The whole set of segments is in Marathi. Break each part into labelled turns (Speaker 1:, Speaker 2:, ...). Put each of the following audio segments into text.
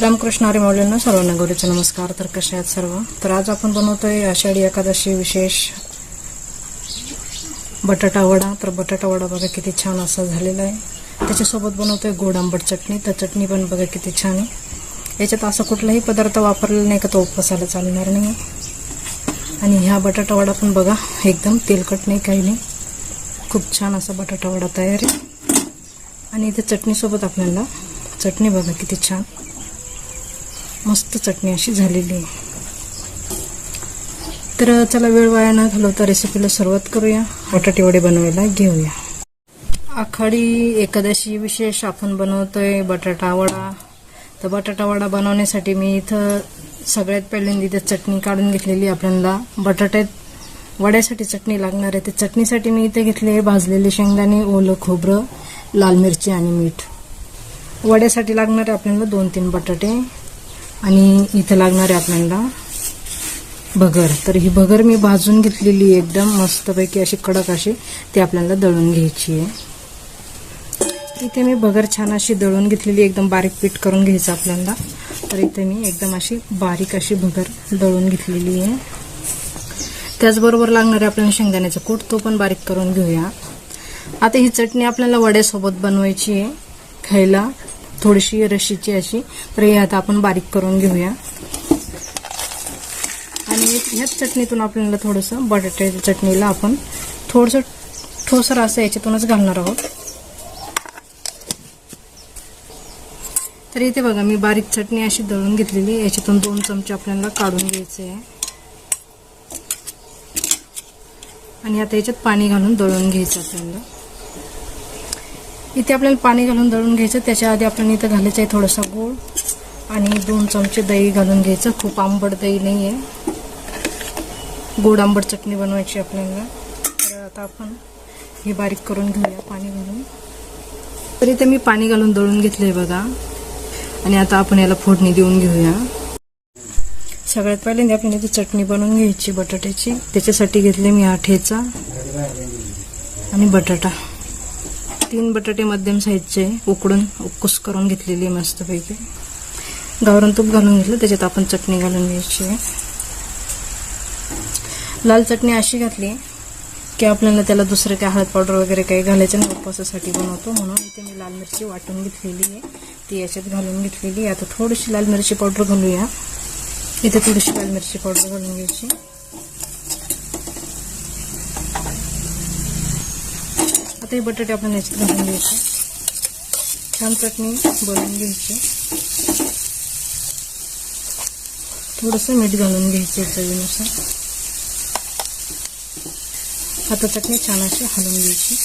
Speaker 1: रामकृष्ण हरी मौल्यांना सर्वांना गौरीचे नमस्कार. तर कसे आहेत सर्व? तर आज आपण बनवतोय आषाढी एकादशी विशेष बटाटा वडा. तर बटाटा वडा बघा किती छान असा झालेला आहे. त्याच्यासोबत बनवतोय गोड आंबट चटणी. तर चटणी पण बघा किती छान आहे. याच्यात असं कुठलाही पदार्थ वापरलेला नाही का तो उपवासाला चालणार नाही आणि ह्या बटाटा वडा पण बघा एकदम तेलकट नाही काही नाही. खूप छान असा बटाटा वडा तयार आहे. आणि इथे चटणीसोबत आपल्याला चटणी बघा किती छान. मस्त चटणी अशी झालेली आहे. तर चला वेळ वाया न घालवता रेसिपीला सुरुवात करूया. बटाटे वडे बनवायला घेऊया. आखाडी एकादशी विशेष आपण बनवतोय बटाटा वडा. तर बटाटा वडा बनवण्यासाठी मी इथं सगळ्यात पहिल्यांदा इथं चटणी काढून घेतलेली आपल्याला. बटाट्यात वड्यासाठी चटणी लागणार आहे. ते चटणीसाठी मी इथे घेतले भाजलेले शेंगदाणे ओलं खोबरं लाल मिरची आणि मीठ. वड्यासाठी लागणार आहे आपल्याला दोन तीन बटाटे. आणि इथं लागणारे आपल्याला भगर तर ही भगर मी भाजून घेतलेली आहे एकदम मस्तपैकी अशी कडक अशी ती आपल्याला दळून घ्यायची आहे. इथे मी भगर छान अशी दळून घेतलेली एकदम बारीक पीठ करून घ्यायचं आपल्याला. तर इथे मी एकदम अशी बारीक अशी भगर दळून घेतलेली आहे. त्याचबरोबर लागणारे आपल्याला शेंगदाण्याचा कूट तो पण बारीक करून घेऊया. आता ही चटणी आपल्याला वड्यासोबत बनवायची आहे खायला. थोडीशी रशीची अशी. तर हे आता आपण बारीक करून घेऊया. आणि ह्याच चटणीतून आपल्याला थोडंसं बटाट्याच्या चटणीला आपण थोडंसं ठोसर असं याच्यातूनच घालणार आहोत. तर इथे बघा मी बारीक चटणी अशी दळून घेतलेली याच्यातून दोन चमचे आपल्याला काढून घ्यायचे आहे. आणि आता याच्यात पाणी घालून दळून घ्यायचं आपल्याला. इथे आपल्याला पाणी घालून दळून घ्यायचं. त्याच्या आधी आपल्याला इथं घालायचं आहे थोडासा गूळ आणि दोन चमचे दही घालून घ्यायचं. खूप आंबट दही नाही आहे गोड आंबट चटणी बनवायची आपल्याला. तर आता आपण हे बारीक करून घेऊया पाणी घालून. तर इथे मी पाणी घालून दळून घेतलंय बघा. आणि आता आपण याला फोडणी देऊन घेऊया. सगळ्यात पहिल्यांदा आपण इथे चटणी बनवून घ्यायची बटाट्याची. त्याच्यासाठी घेतले मी हा ठेचा आणि बटाटा. तीन बटाटे मध्यम साईजचे उकडून उक्कूस करून घेतलेली आहे मस्तपैकी. गावरण तूप घालून घेतलं त्याच्यात आपण चटणी घालून घ्यायची आहे. लाल चटणी अशी घातली की आपल्याला त्याला दुसरं काय हळद पावडर वगैरे काही घालायचं नाही उपवासासाठी बनवतो म्हणून इथे मी लाल मिरची वाटून घेतलेली आहे. ती याच्यात घालून घेतलेली आहे. आता थोडीशी लाल मिरची पावडर घालूया. इथे थोडीशी लाल मिरची पावडर घालून घ्यायची. ते बटाटे आपण याच्यात घालून घ्यायचे. छान चटणी बनवून घ्यायची. थोडंसं मीठ घालून घ्यायचं चवीनुसार. आता चटणी छान अशी हलवून घ्यायची.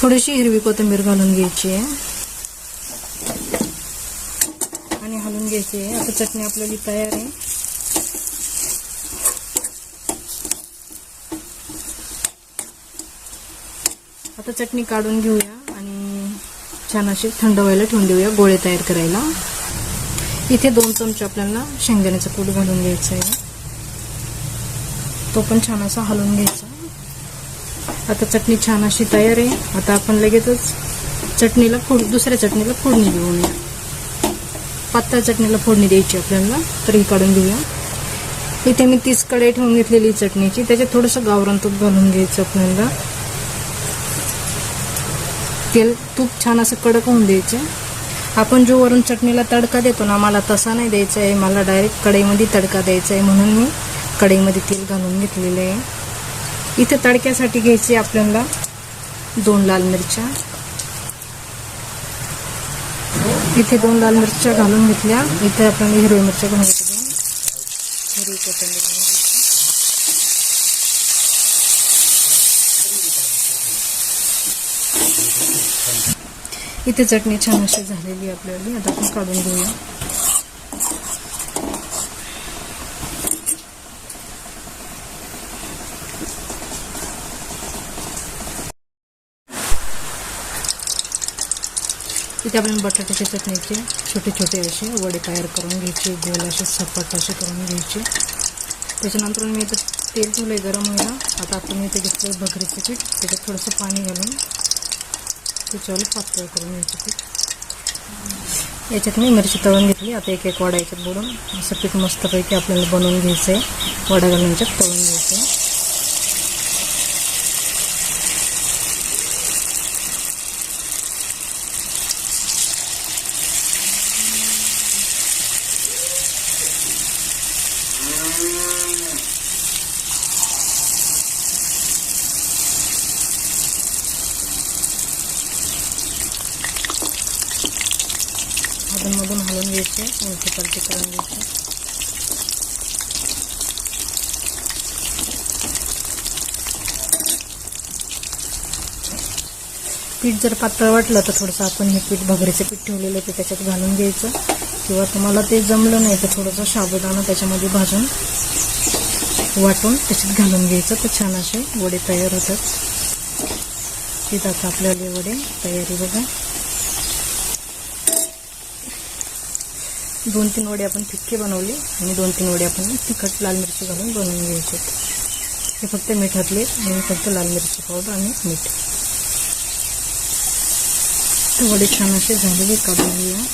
Speaker 1: थोडीशी हिरवी कोथिंबीर घालून घ्यायची आहे. आणि हलवून घ्यायची आहे. आता चटणी आपल्याला तयार आहे. आता चटणी काढून घेऊया आणि छान अशी थंड व्हायला ठेवून देऊया गोळे तयार करायला. इथे दोन चमचे आपल्याला शेंगदाण्याचं कूट घालून घ्यायचं आहे. तो पण छान असा हलवून घ्यायचा. आता चटणी छान अशी तयार आहे. आता आपण लगेचच चटणीला फोड दुसऱ्या चटणीला फोडणी देऊया पातळ चटणीला फोडणी द्यायची आपल्याला तर ही काढून घेऊया. इथे मी तीस कढई ठेवून घेतलेली चटणीची. त्याच्यात थोडंसं गावरण तूप घालून घ्यायचं आपल्याला. तेल तूप छान असं कडक होऊन द्यायचं. आपण जो वरून चटणीला तडका देतो ना मला तसा नाही द्यायचा आहे. मला डायरेक्ट कढईमध्ये तडका द्यायचा आहे म्हणून मी कढईमध्ये तेल घालून घेतलेलं आहे. इथे तडक्यासाठी घ्यायचे आपल्याला दोन लाल मिरच्या. इथे दोन लाल मिरच्या घालून घेतल्या. इथे आपण हिरव्या मिरच्या घालून घेतल्या हिरवी कोथिंबीर घालून इथे चटणी छान अशी झालेली आहे आपल्याला. आता आपण काढून घेऊया. इथे आपण बटाट्याच्या चटणीचे छोटे छोटे असे वडे तयार करून घ्यायचे गोल असे सपाट असे करून घ्यायचे. त्याच्यानंतर मी इथं तेल ठेवलं गरम व्हायला आता आपण इथे घेतलं भगरीचं पीठ त्याच्यात थोडंसं पाणी घालून त्याच्यावर पातळ करून घ्यायचं पीठ. याच्यात मी मिरची तळून घेतली. आता एक एक वडा याच्यात बोलून असं पीठ मस्तपैकी आपल्याला बनवून घ्यायचं आहे वडा घालून याच्यात तळून घ्यायचं आहे मधून हलवून घ्यायचे उलटी पलटी करून घ्यायचे. पीठ जर पातळ वाटलं तर थोडंसं आपण हे पीठ भगरीचं पीठ ठेवलेलं ते त्याच्यात घालून घ्यायचं. किंवा तुम्हाला ते जमलं नाही तर थोडंसं साबुदाणा त्याच्यामध्ये भाजून वाटून त्याच्यात घालून घ्यायचं. तर छान असे वडे तयार होतात. तिथं आता आपल्याला वडे तयारी बघा. दोन तीन वडे आपण फिक्के बनवले आणि दोन तीन वडे आपण तिखट लाल मिरची घालून बनवून घ्यायचे. हे फक्त मिठातले आणि फक्त लाल मिरची पावडर आणि मीठ. तर वडे छान असे झालेले काढून घेऊया.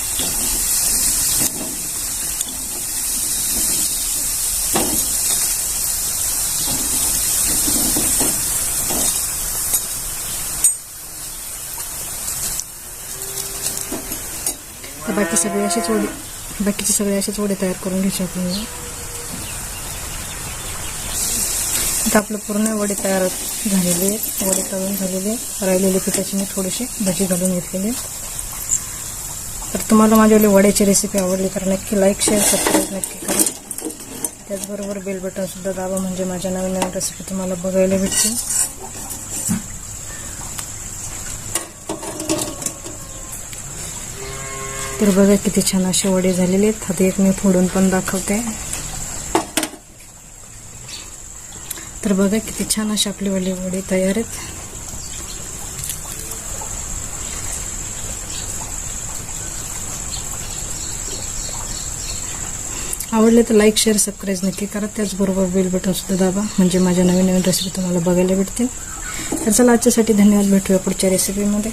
Speaker 1: बाकी सगळे असेच वडे बाकीचे सगळे असेच वडे तयार करून घ्यायचे आपण आता आपलं पूर्ण वडे तयार झालेले आहेत. वडे तळून झालेले. राहिलेले पिठाची मी थोडीशी भजी घालून घेतलेली. तर तुम्हाला माझ्यावाली वड्याची रेसिपी आवडली तर नक्की लाईक शेअर सबस्क्राईब नक्की करा. त्याचबरोबर बेल बटनसुद्धा दाबा म्हणजे माझ्या नवीन नवीन रेसिपी तुम्हाला बघायला भेटतील. तर बघा किती छान असे वडे झालेले आहेत. आता एक मी फोडून पण दाखवते. तर बघा किती छान असे आपले वडे वडे तयार आहेत. आवडले तर लाईक शेअर सबस्क्राईब नक्की करा. त्याचबरोबर बेल बटन सुद्धा दाबा. म्हणजे माझ्या नवीन नवीन रेसिपी तुम्हाला बघायला भेटतील. तर चला आजच्यासाठी धन्यवाद. भेटूया पुढच्या रेसिपीमध्ये